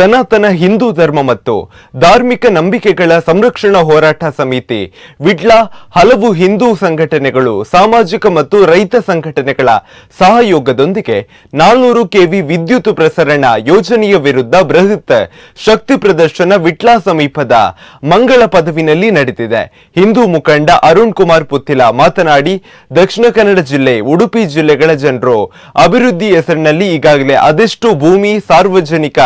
ಸನಾತನ ಹಿಂದೂ ಧರ್ಮ ಮತ್ತು ಧಾರ್ಮಿಕ ನಂಬಿಕೆಗಳ ಸಂರಕ್ಷಣಾ ಹೋರಾಟ ಸಮಿತಿ, ವಿಡ್ಲಾ, ಹಲವು ಹಿಂದೂ ಸಂಘಟನೆಗಳು, ಸಾಮಾಜಿಕ ಮತ್ತು ರೈತ ಸಂಘಟನೆಗಳ ಸಹಯೋಗದೊಂದಿಗೆ ನಾಲ್ನೂರು ಕೆವಿ ವಿದ್ಯುತ್ ಪ್ರಸರಣ ಯೋಜನೆಯ ವಿರುದ್ಧ ಬೃಹತ್ ಶಕ್ತಿ ಪ್ರದರ್ಶನ ವಿಟ್ಲಾ ಸಮೀಪದ ಮಂಗಳ ಪದವಿನಲ್ಲಿ ನಡೆದಿದೆ. ಹಿಂದೂ ಮುಖಂಡ ಅರುಣ್ ಕುಮಾರ್ ಪುತ್ತಿಲ ಮಾತನಾಡಿ, ದಕ್ಷಿಣ ಕನ್ನಡ ಜಿಲ್ಲೆ, ಉಡುಪಿ ಜಿಲ್ಲೆಗಳ ಜನರು ಅಭಿವೃದ್ಧಿ ಹೆಸರಿನಲ್ಲಿ ಈಗಾಗಲೇ ಅದೆಷ್ಟು ಭೂಮಿ ಸಾರ್ವಜನಿಕ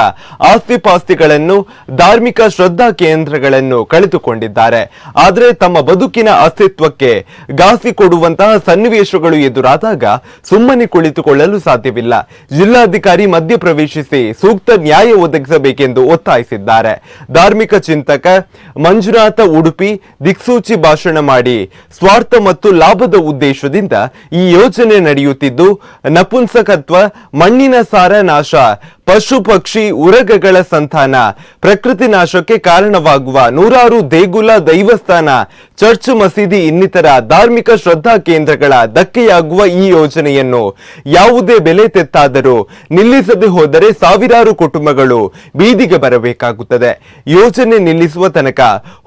ಪಾಸ್ತಿಗಳನ್ನು ಧಾರ್ಮಿಕ ಶ್ರದ್ಧಾ ಕೇಂದ್ರಗಳನ್ನು ಕಳೆದುಕೊಂಡಿದ್ದಾರೆ. ಆದರೆ ತಮ್ಮ ಬದುಕಿನ ಅಸ್ತಿತ್ವಕ್ಕೆ ಘಾಸಿ ಕೊಡುವಂತಹ ಸನ್ನಿವೇಶಗಳು ಎದುರಾದಾಗ ಸುಮ್ಮನೆ ಕುಳಿತುಕೊಳ್ಳಲು ಸಾಧ್ಯವಿಲ್ಲ. ಜಿಲ್ಲಾಧಿಕಾರಿ ಮಧ್ಯಪ್ರವೇಶಿಸಿ ಸೂಕ್ತ ನ್ಯಾಯ ಒದಗಿಸಬೇಕೆಂದು ಒತ್ತಾಯಿಸಿದ್ದಾರೆ. ಧಾರ್ಮಿಕ ಚಿಂತಕ ಮಂಜುನಾಥ ಉಡುಪಿ ದಿಕ್ಸೂಚಿ ಭಾಷಣ ಮಾಡಿ ಸ್ವಾರ್ಥ ಮತ್ತು ಲಾಭದ ಉದ್ದೇಶದಿಂದ ಈ ಯೋಜನೆ ನಡೆಯುತ್ತಿದ್ದು, ನಪುಂಸಕತ್ವ ಮಣ್ಣಿನ ಸಾರ ನಾಶ ಪಶು ಪಕ್ಷಿ ಉರಗಗಳ ಸಂತಾನ. ಪ್ರಕೃತಿ ನಾಶಕ್ಕೆ ಕಾರಣವಾಗುವ ನೂರಾರು ದೇಗುಲ ದೈವಸ್ಥಾನ. ಚರ್ಚ್ ಮಸೀದಿ ಇನ್ನಿತರ ಧಾರ್ಮಿಕ ಶ್ರದ್ಧಾ ಕೇಂದ್ರಗಳ ಧಕ್ಕೆಯಾಗುವ ಈ ಯೋಜನೆಯನ್ನು ಯಾವುದೇ ಬೆಲೆ ತೆತ್ತಾದರೂ ನಿಲ್ಲಿಸದೆ ಹೋದರೆ ಸಾವಿರಾರು ಕುಟುಂಬಗಳು ಬೀದಿಗೆ ಬರಬೇಕಾಗುತ್ತದೆ. ಯೋಜನೆ ನಿಲ್ಲಿಸುವ ತನಕ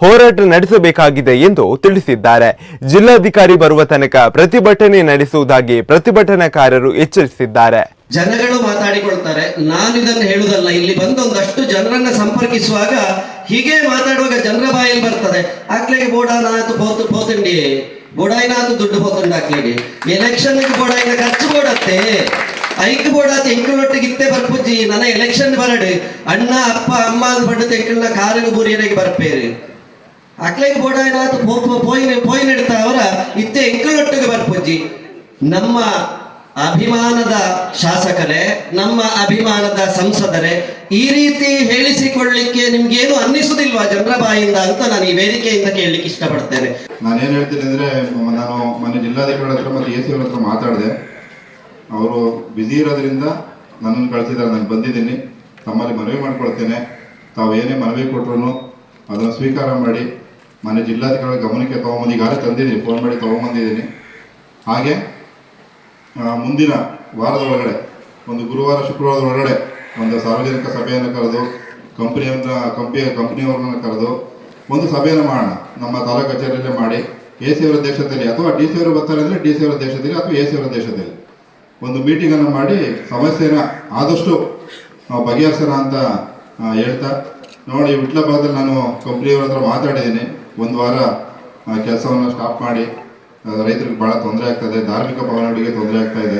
ಹೋರಾಟ ನಡೆಸಬೇಕಾಗಿದೆ ಎಂದು ತಿಳಿಸಿದ್ದಾರೆ. ಜಿಲ್ಲಾಧಿಕಾರಿ ಬರುವ ತನಕ ಪ್ರತಿಭಟನೆ ನಡೆಸುವುದಾಗಿ ಪ್ರತಿಭಟನಾಕಾರರು ಎಚ್ಚರಿಸಿದ್ದಾರೆ. ಜನಗಳು ಮಾತಾಡಿಕೊಳ್ತಾರೆ. ನಾನು ಇದನ್ನು ಹೇಳುದಲ್ಲ ಇಲ್ಲಿ ಬಂದು ಒಂದಷ್ಟು ಜನರನ್ನ ಸಂಪರ್ಕಿಸುವಾಗ ಹೀಗೆ ಮಾತಾಡುವಾಗ ಜನರ ಬಾಯಲ್ಲಿ ಬರ್ತದೆ. ಆಕ್ಲೆಗೆ ಬೋಡಾನಾತು ಪೋತು, ಪೋತಂಡಿ ಬೋಡಾಯಿನಾತು ದುಡ್ಡು ಪೋತಂಡ ಆಕ್ಲೆಗೆ. ಎಲೆಕ್ಷನ್ ಬೋಡಾಯಿನ ಖರ್ಚು ಬೋಡತ್ತೆ ಐಕ್ ಬೋಡಾತ ಎಂಕುಲೊಟ್ಟಿಗಿತ್ತೆ ಬರ್ಪುಜ್ಜಿ, ನನ್ನ ಎಲೆಕ್ಷನ್ ಬರಡು. ಅಣ್ಣ, ಅಪ್ಪ, ಅಮ್ಮ ಅದು ಬಂಡು ಕಾರಿಗೆ ಬುರಿಯನಿಗೆ ಬರ್ಪೇರಿ. ಅಕ್ಲೆಗೆ ಬೋಡಾಯಿನಾತು ಪೋ, ಪೋ- ಪೋಯಿನ ಇಡ್ತಾ ಅವರ ಇತ್ತೆ ಎಂಕುಲೊಟ್ಟಿಗೆ ಬರ್ಪುಜ್ಜಿ. ನಮ್ಮ ಅಭಿಮಾನದ ಶಾಸಕರೇ, ನಮ್ಮ ಅಭಿಮಾನದ ಸಂಸದರೇ, ಈ ರೀತಿ ಹೇಳಿಸಿಕೊಳ್ಳಿಕ್ಕೆ ನಿಮ್ಗೇನು ಅನ್ನಿಸುದಿಲ್ವಾ ಜನರ ಬಾಯಿಂದ ಅಂತ ನಾನು ಈ ವೇದಿಕೆಯಿಂದ ಕೇಳಲಿಕ್ಕೆ ಇಷ್ಟಪಡ್ತೇನೆ. ನಾನೇನು ಹೇಳ್ತೀನಿ ಅಂದ್ರೆ, ನಾನು ಮೊನ್ನೆ ಜಿಲ್ಲಾಧಿಕಾರಿ ಹತ್ರ ಮತ್ತೆ ಎ ಸಿ ಹತ್ರ ಮಾತಾಡಿದೆ. ಅವರು ಬ್ಯುಸಿ ಇರೋದ್ರಿಂದ ನನ್ನನ್ನು ಕಳಿಸಿದ್ದಾರೆ, ನಾನು ಬಂದಿದ್ದೀನಿ. ತಮ್ಮಲ್ಲಿ ಮನವಿ ಮಾಡ್ಕೊಳ್ತೇನೆ. ತಾವು ಏನೇ ಮನವಿ ಕೊಟ್ರು ಅದನ್ನು ಸ್ವೀಕಾರ ಮಾಡಿ ಮನೆ ಜಿಲ್ಲಾಧಿಕಾರಿ ಗಮನಕ್ಕೆ ತೊಗೊಂಬಂದು ಈಗಾಗಲೇ ತಂದಿದ್ದೀನಿ, ಫೋನ್ ಮಾಡಿ ತಗೊಂಬಂದಿದ್ದೀನಿ. ಹಾಗೆ ಮುಂದಿನ ವಾರದ ಒಳಗಡೆ, ಒಂದು ಗುರುವಾರ, ಶುಕ್ರವಾರದ ಒಳಗಡೆ, ಒಂದು ಸಾರ್ವಜನಿಕ ಸಭೆಯನ್ನು ಕರೆದು ಕಂಪ್ನಿಯಿಂದ ಕಂಪನಿ ಕಂಪ್ನಿಯವ್ರನ್ನ ಕರೆದು, ಒಂದು ಸಭೆಯನ್ನು ಮಾಡೋಣ. ನಮ್ಮ ತಾಲೂಕು ಕಚೇರಿಯಲ್ಲೇ ಮಾಡಿ ಎ ಸಿ ಅವರ ದೇಶದಲ್ಲಿ ಅಥವಾ ಡಿ ಸಿ ಅವರು ಬರ್ತಾರೆ ಅಂದರೆ ಡಿ ಸಿ ಅವರ ದೇಶದಲ್ಲಿ ಅಥವಾ ಎ ಸಿ ಅವರ ದೇಶದಲ್ಲಿ. ಒಂದು ಮೀಟಿಂಗನ್ನು ಮಾಡಿ, ಸಮಸ್ಯೆನ ಆದಷ್ಟು ಬಗೆಹರಿಸೋಣ ಅಂತ ಹೇಳ್ತಾ, ನೋಡಿ ವಿಟ್ಲ ಭಾಗದಲ್ಲಿ ನಾನು ಕಂಪ್ನಿಯವ್ರ ಹತ್ರ ಮಾತಾಡಿದ್ದೀನಿ. ಒಂದು ವಾರ ಕೆಲಸವನ್ನು ಸ್ಟಾಪ್ ಮಾಡಿ. ರೈತರಿಗೆ ಬಹಳ ತೊಂದರೆ ಆಗ್ತಾ ಇದೆ. ಧಾರ್ಮಿಕ ಭವನಗಳಿಗೆ ತೊಂದರೆ ಆಗ್ತಾ ಇದೆ.